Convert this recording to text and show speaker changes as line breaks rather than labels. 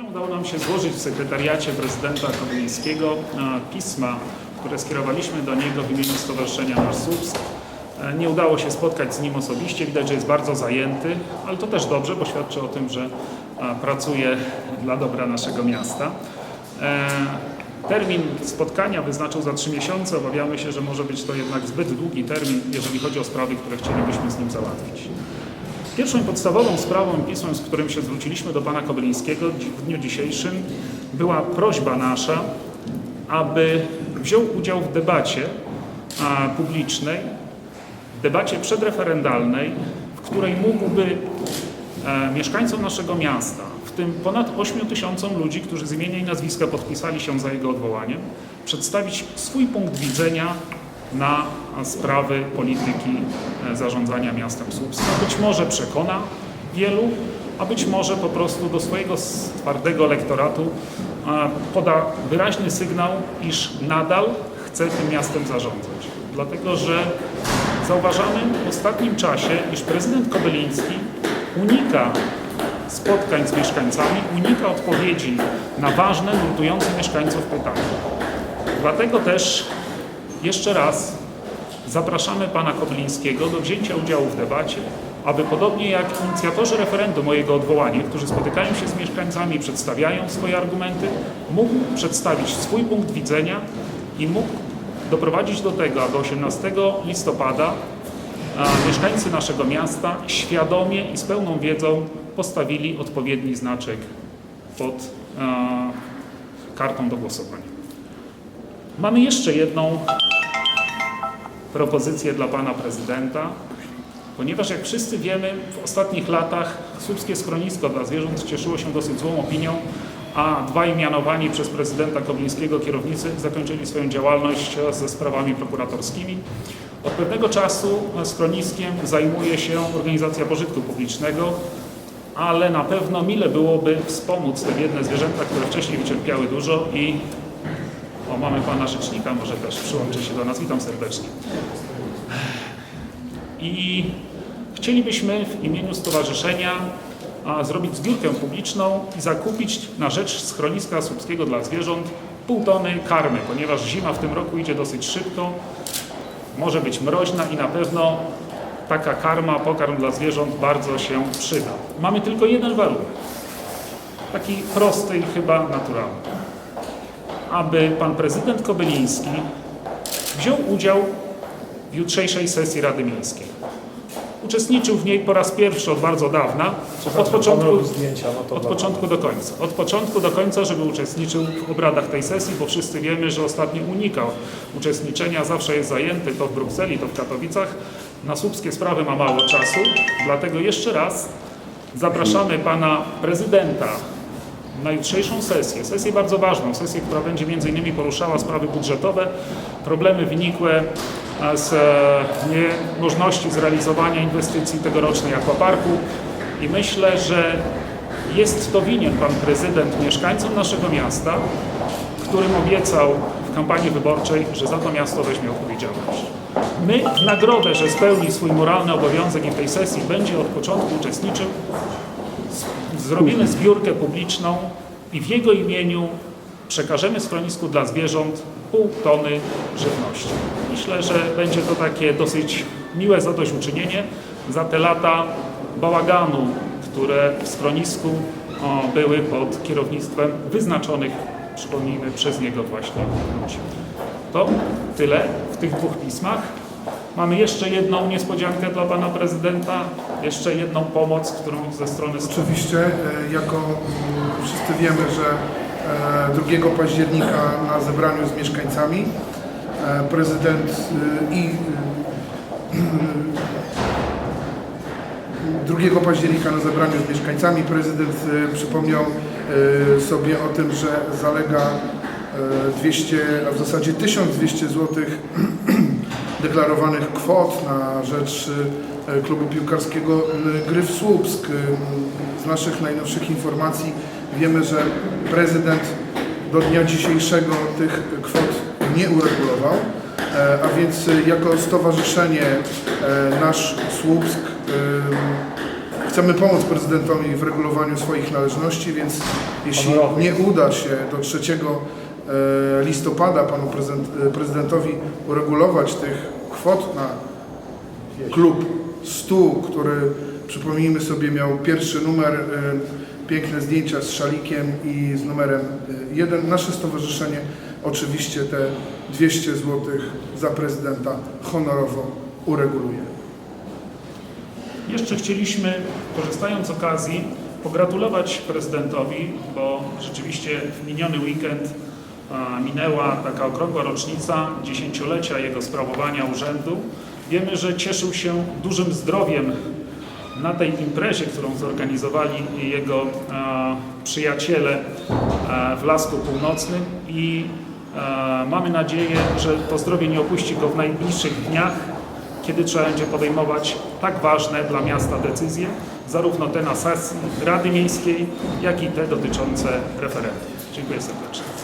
chwilą udało nam się złożyć w sekretariacie prezydenta Kobylińskiego pisma, które skierowaliśmy do niego w imieniu Stowarzyszenia Nasz. E, Nie udało się spotkać z nim osobiście, widać, że jest bardzo zajęty, ale to też dobrze, bo świadczy o tym, że pracuje dla dobra naszego miasta. E, Termin spotkania wyznaczył za trzy miesiące. Obawiamy się, że może być to jednak zbyt długi termin, jeżeli chodzi o sprawy, które chcielibyśmy z nim załatwić. Pierwszą podstawową sprawą i pismem, z którym się zwróciliśmy do pana Kobylińskiego w dniu dzisiejszym, była prośba nasza, aby wziął udział w debacie publicznej, debacie przedreferendalnej, w której mógłby e, mieszkańcom naszego miasta, w tym ponad 8 tysiącom ludzi, którzy z imienia i nazwiska podpisali się za jego odwołaniem, przedstawić swój punkt widzenia na sprawy polityki e, zarządzania miastem Słupska. Być może przekona wielu, a być może po prostu do swojego twardego elektoratu e, poda wyraźny sygnał, iż nadal chce tym miastem zarządzać. Dlatego, że zauważamy w ostatnim czasie, iż prezydent Kobyliński unika spotkań z mieszkańcami, unika odpowiedzi na ważne, nurtujące mieszkańców pytania. Dlatego też jeszcze raz zapraszamy pana Kobylińskiego do wzięcia udziału w debacie, aby podobnie jak inicjatorzy referendum o jego odwołanie, którzy spotykają się z mieszkańcami przedstawiają swoje argumenty, mógł przedstawić swój punkt widzenia i mógł doprowadzić do tego, aby 18 listopada mieszkańcy naszego miasta świadomie i z pełną wiedzą postawili odpowiedni znaczek pod kartą do głosowania. Mamy jeszcze jedną propozycję dla pana prezydenta, ponieważ jak wszyscy wiemy, w ostatnich latach Słupskie Schronisko dla Zwierząt cieszyło się dosyć złą opinią, a dwaj mianowani przez prezydenta Koblińskiego kierownicy zakończyli swoją działalność ze sprawami prokuratorskimi. Od pewnego czasu schroniskiem zajmuje się organizacja pożytku publicznego, ale na pewno mile byłoby wspomóc te biedne zwierzęta, które wcześniej wycierpiały dużo i o, mamy pana rzecznika, może też przyłączy się do nas. Witam serdecznie. I chcielibyśmy w imieniu stowarzyszenia zrobić zbiórkę publiczną i zakupić na rzecz schroniska słupskiego dla zwierząt pół tony karmy, ponieważ zima w tym roku idzie dosyć szybko, może być mroźna i na pewno taka karma, pokarm dla zwierząt bardzo się przyda. Mamy tylko jeden warunek, taki prosty i chyba naturalny aby pan prezydent Kobyliński wziął udział w jutrzejszej sesji Rady Miejskiej. Uczestniczył w niej po raz pierwszy od bardzo dawna, od początku,
zdjęcia, no
od początku do końca. Od początku do końca, żeby uczestniczył w obradach tej sesji, bo wszyscy wiemy, że ostatnio unikał uczestniczenia, zawsze jest zajęty, to w Brukseli, to w Katowicach. Na słupskie sprawy ma mało czasu, dlatego jeszcze raz zapraszamy pana prezydenta na jutrzejszą sesję, sesję bardzo ważną, sesję, która będzie innymi poruszała sprawy budżetowe, problemy wynikłe z e, niemożności zrealizowania inwestycji tegorocznej aquaparku i myślę, że jest to winien pan prezydent mieszkańcom naszego miasta, którym obiecał w kampanii wyborczej, że za to miasto weźmie odpowiedzialność. My w nagrodę, że spełni swój moralny obowiązek i w tej sesji będzie od początku uczestniczył, zrobimy zbiórkę publiczną i w jego imieniu przekażemy schronisku dla zwierząt pół tony żywności. Myślę, że będzie to takie dosyć miłe zadośćuczynienie za te lata bałaganu, które w schronisku o, były pod kierownictwem wyznaczonych, przypomnijmy, przez niego właśnie ludzi. To tyle w tych dwóch pismach. Mamy jeszcze jedną niespodziankę dla pana prezydenta, jeszcze jedną pomoc, którą ze strony
Oczywiście, e, jako wszyscy wiemy, że e, 2 października na zebraniu z mieszkańcami e, prezydent e, i e, 2 października na zebraniu z mieszkańcami prezydent e, przypomniał e, sobie o tym, że zalega e, 200, a w zasadzie 1200 złotych deklarowanych kwot na rzecz e, klubu piłkarskiego m, Gryf Słupsk. Z naszych najnowszych informacji wiemy, że prezydent do dnia dzisiejszego tych kwot nie uregulował, e, a więc e, jako stowarzyszenie Nasz Słupsk chcemy pomóc prezydentowi w regulowaniu swoich należności, więc jeśli nie uda się do 3 e, listopada panu prezydent, e, prezydentowi uregulować tych kwot na klub 100, który przypomnijmy sobie miał pierwszy numer, e, piękne zdjęcia z szalikiem i z numerem 1. Nasze stowarzyszenie oczywiście te 200 zł za prezydenta honorowo ureguluje.
Jeszcze chcieliśmy, korzystając z okazji, pogratulować prezydentowi, bo rzeczywiście w miniony weekend minęła taka okrągła rocznica dziesięciolecia jego sprawowania urzędu. Wiemy, że cieszył się dużym zdrowiem na tej imprezie, którą zorganizowali jego a, przyjaciele a, w Lasku Północnym i a, mamy nadzieję, że to zdrowie nie opuści go w najbliższych dniach, kiedy trzeba będzie podejmować tak ważne dla miasta decyzje, zarówno te na sesji Rady Miejskiej, jak i te dotyczące referendum. Dziękuję serdecznie.